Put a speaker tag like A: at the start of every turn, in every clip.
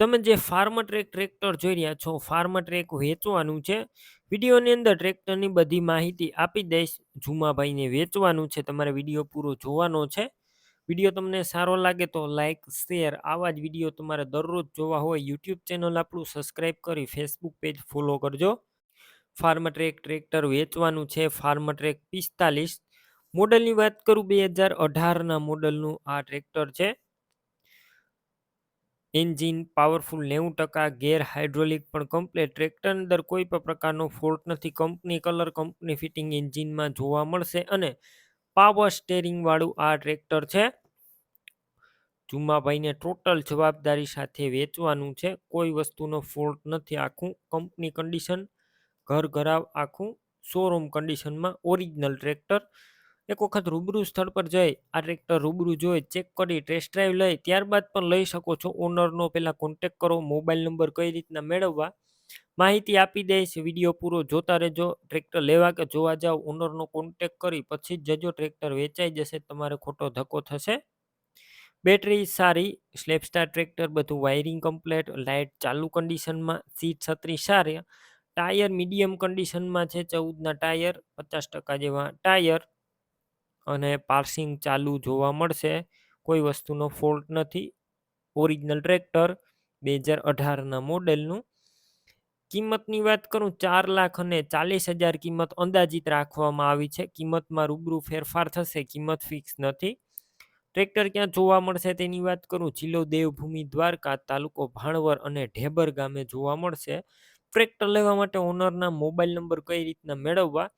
A: તમે જે farm track tractor જોઈ રહ્યા છો ફાર્મ ટ્રેક વેચવાનું છે. વિડીયોની અંદર ટ્રેક્ટરની બધી માહિતી આપી દઈશ. જુમાભાઈને વેચવાનું છે, તમારે વીડિયો પૂરો જોવાનો છે. વીડિયો તમને સારો લાગે તો લાઇક શેર આવા જ વીડિયો તમારે દરરોજ જોવા હોય યુટ્યુબ ચેનલ આપણું સબસ્ક્રાઈબ કરી ફેસબુક પેજ ફોલો કરજો. ફાર્મ ટ્રેક ટ્રેક્ટર વેચવાનું છે ફાર્મ ટ્રેક પિસ્તાલીસ. મોડલની વાત કરું, બે હજાર અઢારના મોડલનું આ ટ્રેક્ટર છે. એન્જિન પાવરફુલ નેવું ટકા, ગેર હાઇડ્રોલિક પણ કમ્પ્લેટ. ટ્રેક્ટર અંદર કોઈ પણ પ્રકારનો ફોલ્ટ નથી. કંપની, કલર કંપની ફિટિંગ એન્જિનમાં જોવા મળશે અને પાવર સ્ટેરિંગ વાળું આ ટ્રેક્ટર છે. જુમાભાઈને ટોટલ જવાબદારી સાથે વેચવાનું છે. કોઈ વસ્તુનો ફોલ્ટ નથી આખું. કંપની કન્ડિશન ઘર ઘરાવ આખું શોરૂમ કન્ડિશનમાં ઓરિજિનલ ટ્રેક્ટર. એક વખત રૂબરૂ સ્થળ પર જઈ, આ ટ્રેક્ટર રૂબરૂ જોઈ ચેક કરી ટેસ્ટ ડ્રાઈવ લઈ, ત્યારબાદ પણ લઈ શકો છો. ઓનરનો પહેલાં કોન્ટેક કરો મોબાઈલ નંબર કઈ રીતના મેળવવા, માહિતી આપી દઈશ વીડિયો પૂરો જોતા રહેજો ટ્રેક્ટર લેવા કે જોવા જાવ ઓનરનો કોન્ટેક કરી, પછી જ જજો ટ્રેક્ટર વેચાઈ જશે, તમારે ખોટો ધક્કો થશે. બેટરી સારી સ્લેપસ્ટાર ટ્રેક્ટર બધું વાયરિંગ કમ્પ્લેટ લાઇટ ચાલુ કન્ડિશનમાં સીટ છત્રી સારી ટાયર મીડિયમ કન્ડિશનમાં છે ચૌદના ટાયર પચાસ ટકા જેવા ટાયર અને પાર્સિંગ ચાલુ જોવા મળશે. કોઈ વસ્તુનો ફોલ્ટ નથી. ઓરિજિનલ ટ્રેક્ટર બે હજાર અઢારના મોડેલનું. કિંમતની વાત કરું, ચાર લાખ અને ચાલીસ હજાર કિંમત અંદાજિત રાખવામાં આવી છે. કિંમતમાં રૂબરૂ ફેરફાર થશે, કિંમત ફિક્સ નથી. ટ્રેક્ટર ક્યાં જોવા મળશે તેની વાત કરું, જિલ્લો દેવભૂમિ દ્વારકા તાલુકો ભાણવર અને ઢેબર ગામે જોવા મળશે. ટ્રેક્ટર લેવા માટે ઓનરના મોબાઈલ નંબર કઈ રીતના મેળવવા?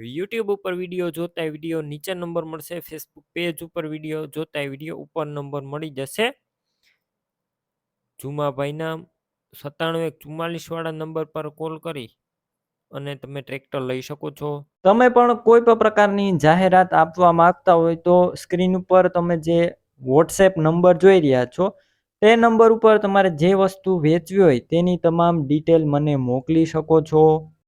A: યુટ્યુબ ઉપર વીડિયો જોતા વીડિયો નીચે નંબર મળશે ફેસબુક પેજ ઉપર વીડિયો જોતા વીડિયો ઉપર નંબર મળી જશે. જુમાભાઈના સત્તાણું એક ચુમ્માલીસ વાળા નંબર પર કોલ કરી અને તમે ટ્રેક્ટર લઈ શકો છો.
B: તમે પણ કોઈ પણ પ્રકારની જાહેરાત આપવા માંગતા હોય તો સ્ક્રીન ઉપર તમે જે વોટ્સએપ નંબર જોઈ રહ્યા છો, તે નંબર ઉપર તમારે જે વસ્તુ વેચવી હોય તેની તમામ ડિટેલ મને મોકલી શકો છો.